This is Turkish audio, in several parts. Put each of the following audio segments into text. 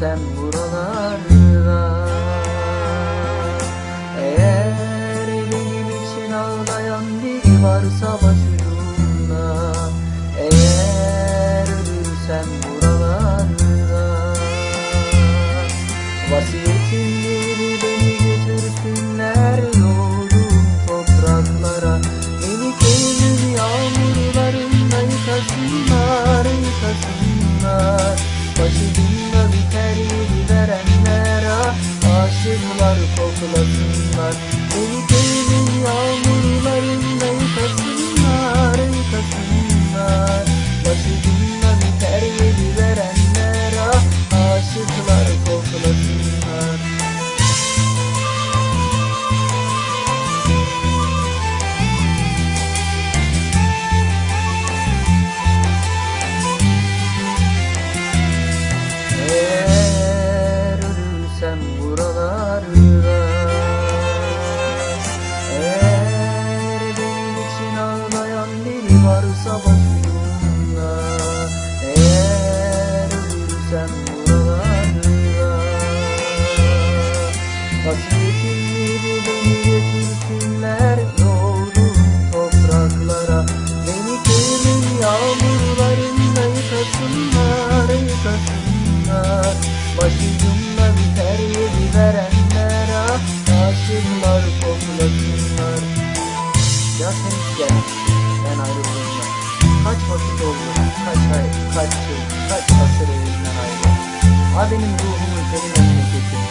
sen buralarda. Eğer benim için ağlayan biri varsa başucumda. Eğer ölürsem buralarda Aşıklar koklasınlar buralarda Sen hiç gelmişsin ben ayrıldığımda Kaç vakit oldu, kaç ay, kaç yıl, kaç asır evinden ayrıldım. Ha benim ruhumu senin önüne getir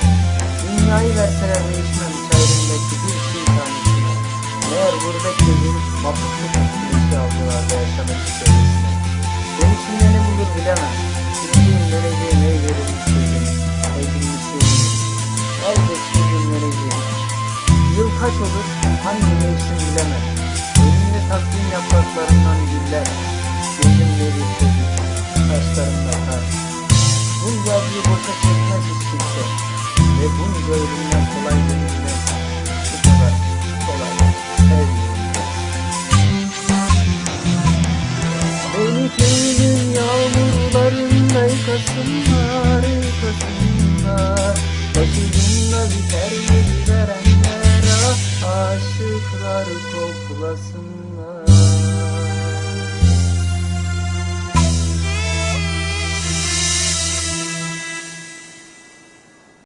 Dünyayı verseler değişmem çayrımdaki bir şey tanesine Meğer gurbet dediğin mahpusluk üstüne avcılarda yaşamak istediğine Benim için ne bulur bilemem. Bildiğim vereceğim ey verilmiş sözüm Edilmiş sözüm Elbet bir gün vereceğim. Yıl kaç olur? Hangi mevsim bilemem takvim yapraklarından güller Gözümde bir çocuk Saçlarımda kar Bunca acıyı boşa çekmez hiç kimse Ve bunca ölümden kolay dönülmez Bu kadar kolay sevmiyorum Beni köyünün yağmurlarında yıkasınlar, yıkasınlar Başucumda biter yedi verenler ah, aşıklar koklasınlar